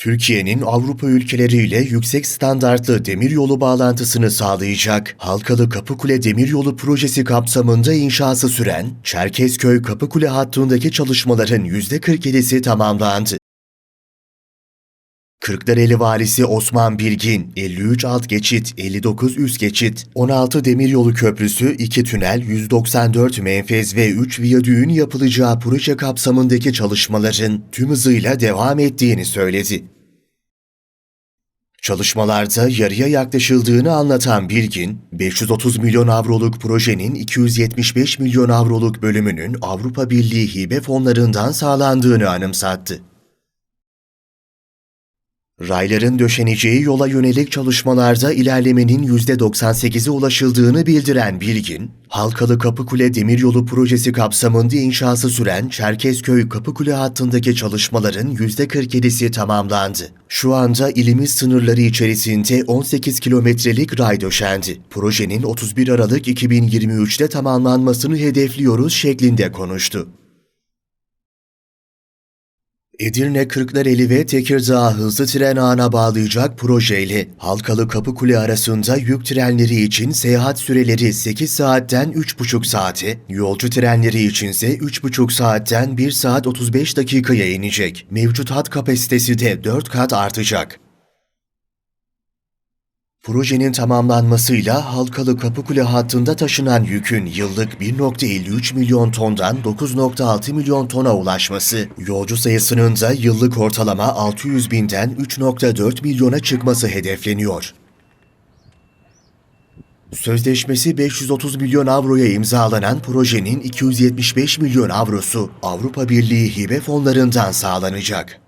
Türkiye'nin Avrupa ülkeleriyle yüksek standartlı demiryolu bağlantısını sağlayacak Halkalı Kapıkule Demiryolu projesi kapsamında inşası süren Çerkezköy Kapıkule hattındaki çalışmaların %47'si tamamlandı. Kırklareli Valisi Osman Bilgin, 53 alt geçit, 59 üst geçit, 16 demiryolu köprüsü, 2 tünel, 194 menfez ve 3 viyadüğün yapılacağı proje kapsamındaki çalışmaların tüm hızıyla devam ettiğini söyledi. Çalışmalarda yarıya yaklaşıldığını anlatan Bilgin, 530 milyon avroluk projenin 275 milyon avroluk bölümünün Avrupa Birliği hibe fonlarından sağlandığını anımsattı. Rayların döşeneceği yola yönelik çalışmalarda ilerlemenin %98'e ulaşıldığını bildiren Bilgin, Halkalı Kapıkule Demiryolu projesi kapsamında inşası süren Çerkezköy Kapıkule hattındaki çalışmaların %47'si tamamlandı. Şu anda ilimiz sınırları içerisinde 18 kilometrelik ray döşendi. Projenin 31 Aralık 2023'te tamamlanmasını hedefliyoruz şeklinde konuştu. Edirne Kırklareli ve Tekirdağ hızlı tren ağına bağlayacak projeyle Halkalı Kapıkule arasında yük trenleri için seyahat süreleri 8 saatten 3,5 saate, yolcu trenleri içinse 3,5 saatten 1 saat 35 dakikaya inecek. Mevcut hat kapasitesi de 4 kat artacak. Projenin tamamlanmasıyla Halkalı Kapıkule hattında taşınan yükün yıllık 1.53 milyon tondan 9.6 milyon tona ulaşması, yolcu sayısının da yıllık ortalama 600 binden 3.4 milyona çıkması hedefleniyor. Sözleşmesi 530 milyon avroya imzalanan projenin 275 milyon avrosu Avrupa Birliği hibe fonlarından sağlanacak.